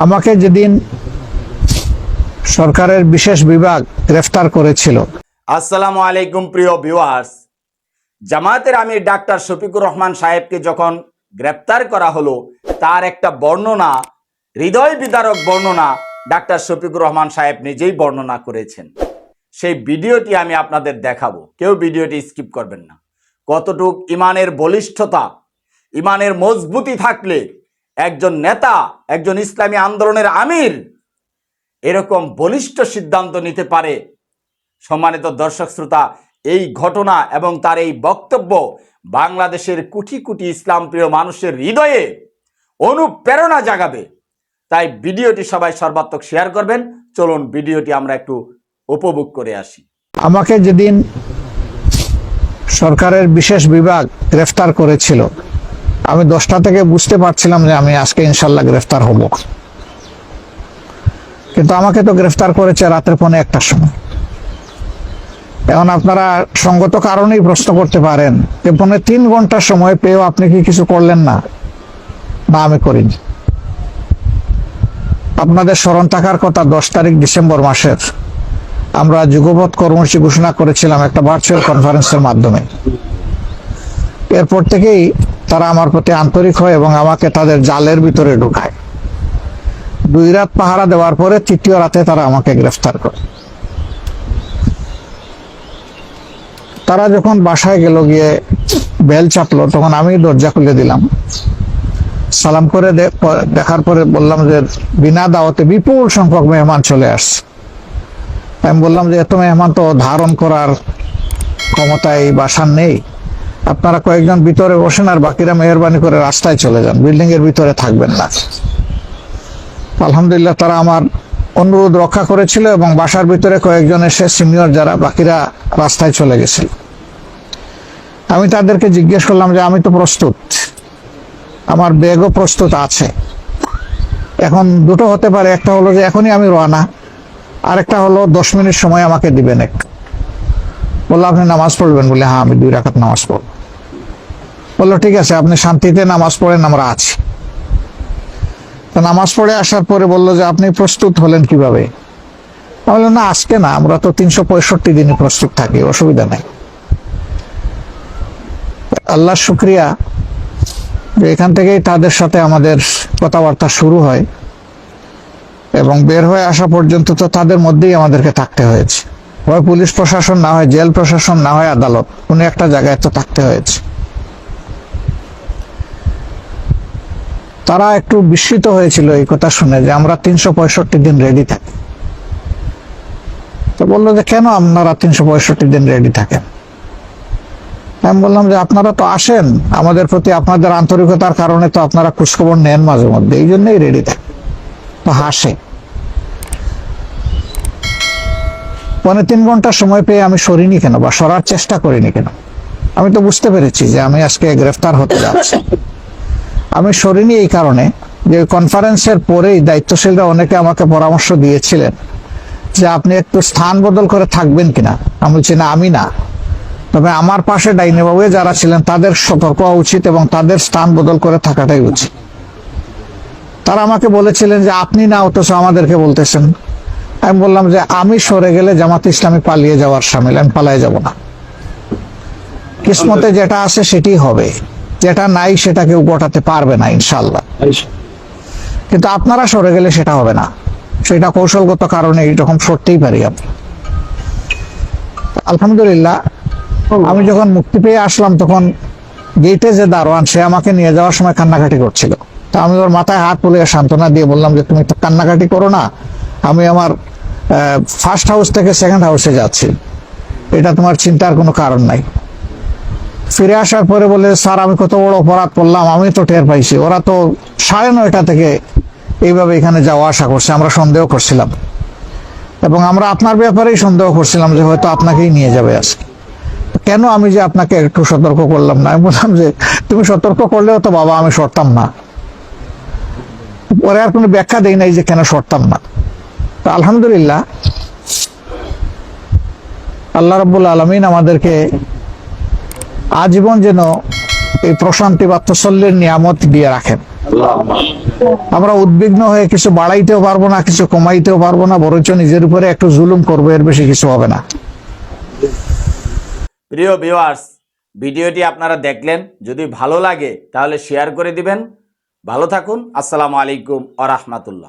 আমাকে যেদিন সরকারের বিশেষ বিভাগ গ্রেফতার করেছিল। আসসালামু আলাইকুম প্রিয় ভিউয়ার্স। জামায়াতের আমির ডাক্তার শফিকুর রহমান সাহেবকে যখন গ্রেপ্তার করা হলো, তার একটা বর্ণনা, হৃদয় বিদারক বর্ণনা ডাক্তার শফিকুর রহমান সাহেব নিজেই বর্ণনা করেছেন। সেই ভিডিওটি আমি আপনাদের দেখাবো। কেউ ভিডিওটি স্কিপ করবেন না। কতটুক ইমানের বলিষ্ঠতা, ইমানের মজবুতি থাকলে একজন নেতা, একজন ইসলামী আন্দোলনের আমির, এরকম বলিষ্ঠ সিদ্ধান্ত নিতে পারে। সম্মানিত দর্শক শ্রোতা, এই ঘটনা এবং তার এই বক্তব্য বাংলাদেশের কোটি কোটি ইসলাম প্রিয় মানুষের হৃদয়ে অনুপ্রেরণা জাগাবে। তাই ভিডিওটি সবাই সর্বাত্মক শেয়ার করবেন। চলুন ভিডিওটি আমরা একটু উপভোগ করে আসি। আমাকে যেদিন সরকারের বিশেষ বিভাগ গ্রেফতার করেছিল আমি দশটা থেকে বুঝতে পারছিলাম যে আমি আজকে ইনশাল্লাহ গ্রেফতার হব। কিন্তু আমাকে তো গ্রেফতার করেছে রাতের পৌনে একটার সময়। এখন আপনারা সঙ্গত কারণেই প্রশ্ন করতে পারেন যে পৌনে তিন ঘণ্টার সময় পেয়েও আপনি কি কিছু করলেন না? না, আমি করিনি। আপনাদের স্মরণ থাকার কথা দশ তারিখ ডিসেম্বর মাসের আমরা যুগপথ কর্মসূচি ঘোষণা করেছিলাম একটা ভার্চুয়াল কনফারেন্সের মাধ্যমে। এরপর থেকেই তারা আমার প্রতি আন্তরিক হয় এবং আমাকে তাদের জালের ভিতরে ঢুকায়। দুই রাত পাহারা দেওয়ার পরে তৃতীয় রাতে তারা আমাকে গ্রেফতার করে। তারা যখন বাসায় গেল গিয়ে বেল চাপলো, তখন আমি দরজা খুলে দিলাম। সালাম করে দেখার পরে বললাম যে, বিনা দাওয়াতে বিপুল সংখ্যক মেহমান চলে আসছে। আমি বললাম যে, এত মেহমান তো ধারণ করার ক্ষমতা এই বাসার নেই। আপনারা কয়েকজন ভিতরে বসেন আর বাকিরা মেহরবানি করে রাস্তায় চলে যান। বিল্ডিং এর ভিতরে থাকবেন না। আলহামদুলিল্লাহ তারা আমার অনুরোধ রক্ষা করেছিল এবং বাসার ভিতরে কয়েকজন এসে সিনিয়র যারা, বাকিরা রাস্তায় চলে গেছিল। আমি তাদেরকে জিজ্ঞেস করলাম যে, আমি তো প্রস্তুত। আমার ব্যাগও প্রস্তুত আছে। এখন দুটো হতে পারে, একটা হলো যে এখনই আমি রওনা, আরেকটা হলো দশ মিনিট সময় আমাকে দিবেন এক। বলল, আপনি নামাজ পড়বেন? বলে হ্যাঁ আমি দুই রাখাত নামাজ পড়ব। বলল, ঠিক আছে, আপনি শান্তিতে নামাজ পড়েন, আমরা আছি। তো নামাজ পড়ে আসার পরে বলল যে, আপনি প্রস্তুত হলেন কীভাবে? আমি বললাম, না, আজকে না, আমরা তো তিনশো পঁয়ষট্টি দিনই প্রস্তুত থাকি, অসুবিধা নাই। আল্লাহ শুক্রিয়া যে এখান থেকেই তাদের সাথে আমাদের কথাবার্তা শুরু হয় এবং বের হয়ে আসা পর্যন্ত তো তাদের মধ্যেই আমাদেরকে থাকতে হয়েছে। হয় পুলিশ প্রশাসন না হয়, জেল প্রশাসন না হয়, আদালত, কোনো একটা জায়গায় তো থাকতে হয়েছে। তারা একটু বিস্মিত হয়েছিল এই কথা শুনে যে আমরা তিনশো পঁয়ষট্টি দিন রেডি থাকি। তো বলল যে কেন আপনারা তিনশো পঁয়ষট্টি দিন রেডি থাকেন? আমি বললাম যে আপনারা তো আসেন, আমাদের প্রতি আপনাদের আন্তরিকতার কারণে তো আপনারা খোঁজখবর নেন মাঝে মধ্যে, এই জন্যই রেডি থাকে। তো হাসে। পৌনে তিন ঘণ্টা সময় পেয়ে আমি সরিনি কেন বা সরার চেষ্টা করিনি কেন? আমি তো বুঝতে পেরেছি যে আমি আজকে গ্রেফতার হতে যাচ্ছি। আমি সরিনি এই কারণে যে কনফারেন্সের পরেই দায়িত্বশীলরা অনেকে আমাকে পরামর্শ দিয়েছিলেন যে আপনি একটু স্থান বদল করে থাকবেন কিনা। আমি বলছি, না, আমি না। তবে আমার পাশে ডাইনে বাবু যারা ছিলেন, তাদের সতর্ক হওয়া উচিত এবং তাদের স্থান বদল করে থাকাটাই উচিত। তারা আমাকে বলেছিলেন যে, আপনি না, অথচ আমাদেরকে বলতেছেন। আমি বললাম যে, আমি সরে গেলে জামাত ইসলামী পালিয়ে যাওয়ার সামিল, আমি পালিয়ে যাব না। কিসমতে যেটা আছে সেটি হবে। যেটা নাই সেটা কেউ গোটাতে পারবে না ইনশাল্লাহ কিন্তু আপনারা সরে গেলে সেটা হবে না। সেটা কৌশলগত কারণে এইরকম সরতেই পারি আমরা। আলহামদুলিল্লাহ আমি যখন মুক্তি পেয়ে আসলাম তখন গেটে যে দারোয়ান সে আমাকে নিয়ে যাওয়ার সময় কান্নাকাটি করছিল। তা আমি ওর মাথায় হাত তুলে সান্ত্বনা দিয়ে বললাম যে তুমি তো কান্নাকাটি করো না। আমি আমার ফার্স্ট হাউস থেকে সেকেন্ড হাউসে যাচ্ছি। এটা তোমার চিন্তার কোনো কারণ নাই। ফিরে আসার পরে বলে, স্যার, আমি কত বড় অপরাধ করলাম, আমি তো টের পাইছি। ওরা তো সাড়ে নয়টা থেকে এইভাবে এখানে যাওয়া আসা করছে, আমরা সন্দেহ করছিলাম। এবং আমরা আপনার ব্যাপারেই সন্দেহ করছিলাম যে হয়তো আপনাকেই নিয়ে যাবে আজকে। কেন আমি যে আপনাকে একটু সতর্ক করলাম না? আমি বললাম যে, তুমি সতর্ক করলেও তো বাবা, আমি সরতাম না। পরে আর কোনো ব্যাখ্যা দেই নাই যে কেন সরতাম না। তো আলহামদুলিল্লাহ, আল্লাহ রাব্বুল আলমিন আমাদেরকে আজীবন যেন এই প্রশান্তি বা তসল্যের নিয়ামত দিয়ে রাখেন। আমরা উদ্বিগ্ন হয়ে কিছু বাড়াইতেও পারব না, কিছু কমাইতেও পারব না, বরঞ্চ নিজের উপরে একটু জুলুম করব, এর বেশি কিছু হবে না। প্রিয় ভিউয়ার্স ভিডিওটি আপনারা দেখলেন। যদি ভালো লাগে তাহলে শেয়ার করে দিবেন। ভালো থাকুন। আসসালামু আলাইকুম আ রহমাতুল্লাহ।